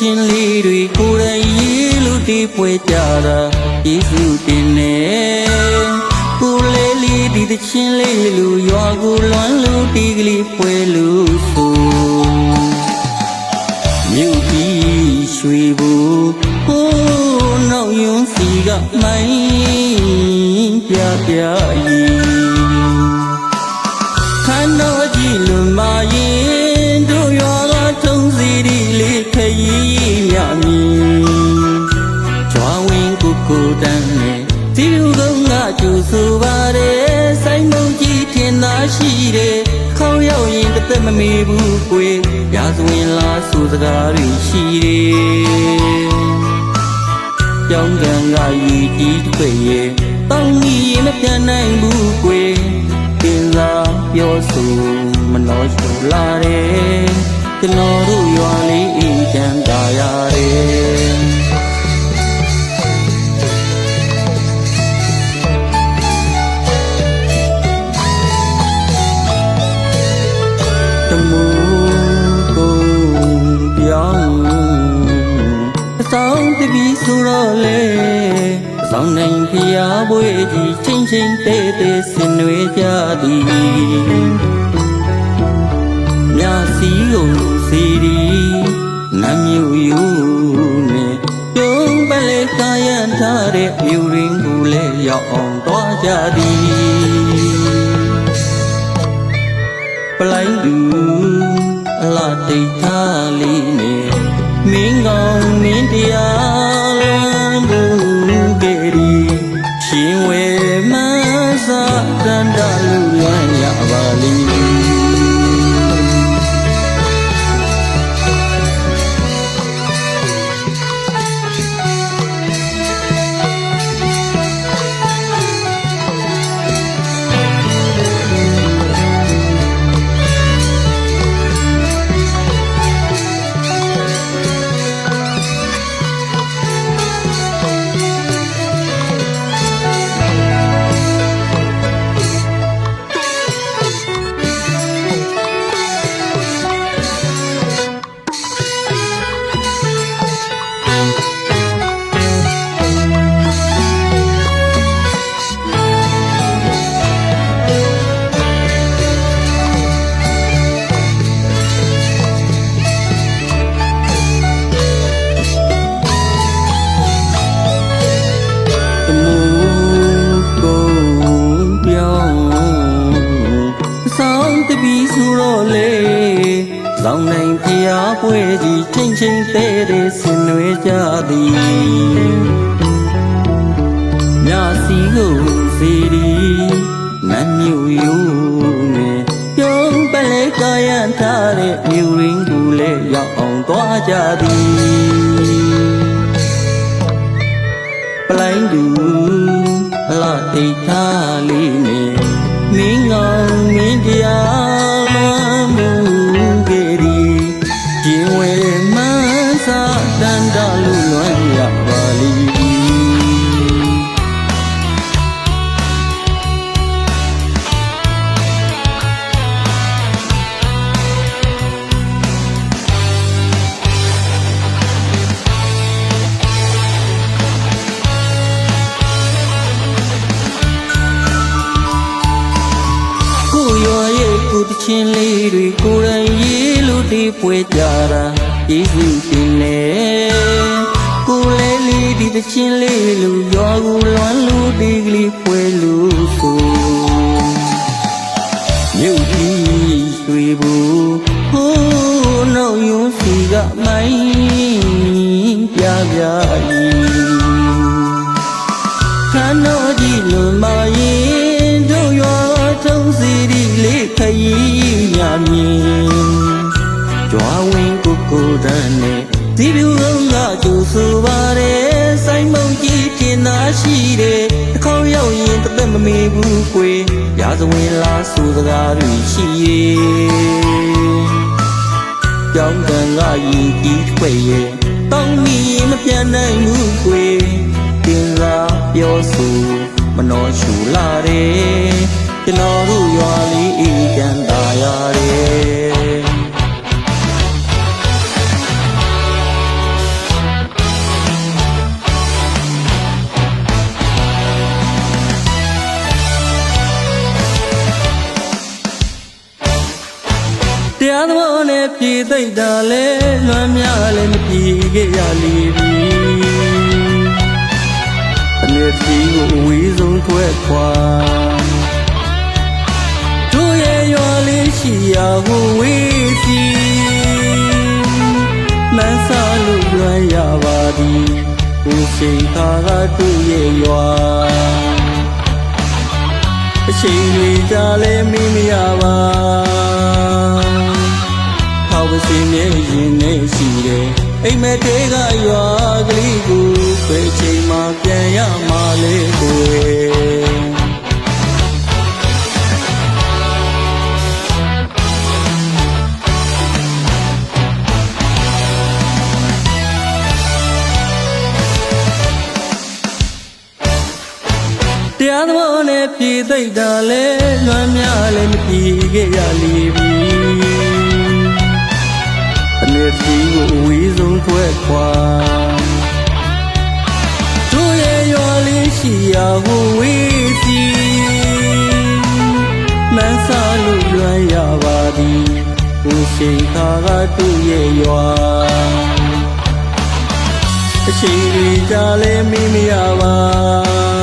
ရွာရဲ့ကိုတချင်းလေးတွေကိုယ်တိုင်ရေးလို့ဒီပွဲကြတာယေရှုတင်နေကိုယ်လေးလေးဒီတချင်းလေးလူရွာကိုလွမ်းလို့ဒီကလေးပွဲလို့ဆိုမြို့ကြီးရွှေဘူဟိုးနောက်ယွန်းစီကမိုင်းပြပြရီခ ကိုကိုတန်းနဲ့ဒီလူကငါကျူဆိုပါတယ်ဆိုင်မုံကြီးထင်သာရှိတယ်ခေါင်းရောက်ရင်တစ်သက်မမေဘူးကွယ်ရာဇဝင်လားဆိုစကားတွေရှိတယ်ကြောင်းကံကရည်ကြီးထွေရဲ့တောင်းကြီးရင်မပြန်နိုင်ဘူးကွယ်တင်စားပြောဆိုမနှောရှူလာတယ်ကျွန်တော်တို့ရွာလေးအိမ်ချမ်းသာရတယ် ဆိုတော့လေအဆောင်နိုင်ဖျားပွေကြီးချင်းချင်းတဲတဲဆင်နွေကြသည်မြစီကိုစီဒီနမျိုးယူနဲ့ပြုံးပလေကာယံထားတဲ့မြူရင်းကိုလည်းရောက်အောင်သွားကြသည်ပလိုင်းသူအလားတိတ်ထားလေးနဲ့မင်းကောင်းမင်းတရား ဆောင်တပီဆိုတော့လေလောင်နိုင်ဖျားပွဲကြီးချင်းချင်းတဲတဲဆင်နွေကြသည်မြစီကိုစီဒီနတ်မျိုးယူနဲ့ပြုံးပလဲကာယံထားတဲ့မြူရင်းကိုလည်းရောက်အောင်သွားကြသည်ပလိုင်းသူအလားတိတ်ထားလေးနဲ့ မင်းငောင်မင်းတရား ချင်းလေးတွေကိုယ်တိုင်ရေးလို့ဒီပွဲကြတာယေရှုတင်လေကိုယ်လေးလေးဒီတချင်းလေးလူရွာကိုလွမ်းလို့ဒီကလေးပွဲလို့ဆိုမြို့ကြီးရွှေဘူ ဒီလူကကျူဆိုပါတယ်ဆိုင်မုံကြီးထင်သာရှိတယ်တစ်ခေါက်ရောက်ရင်တစ်သက်မမေဘူးကွယ်ရာဇဝင်လားဆိုစကားတွေရှိရဲ့ကြောင်းကံကရည်ကြီးထွေရဲ့တောင်းမီမပြန်နိုင်ဘူးကွယ်တင်စားပြောဆိုမနှောရှူလာတယ်ကျွန်တော်တို့ရွာလေးအေးချမ်းသာရတယ် သိမ့်တာလဲလွမ်းများလည်းမပြေခဲ့ရလေပြီအနေတီကိုအဝေးဆုံးထွက်ခွာတို့ရဲ့ရွာလေးရှိရာကိုဝေးစီမန်းစားလို့လွမ်းရပါသည်ကိုစိန်ခါကတို့ရဲ့ရွာအချိန်တွေကြာလဲမင်းမရပါ ခေါဝစီမြဲရင်နေရှိတယ်အိမ်မက်တဲကရွာကလေးကိုပဲချိန်မှပြန်ရမှာလေကိုယ်တရားသဘောနဲ့ပြည်သိမ့်တာလဲလွမ်းများလည်းမပြေခဲ့ရလေပြီ အနေတီကိုအဝေးဆုံးထွက်ခွာတို့ရဲ့ရွာလေးရှိရာကိုဝေးစီမန်းစားလို့လွမ်းရပါသည်ကိုစိန်ခါကတို့ရဲ့ရွာအချိန်ကြီးကြာလဲမင်းမရပါ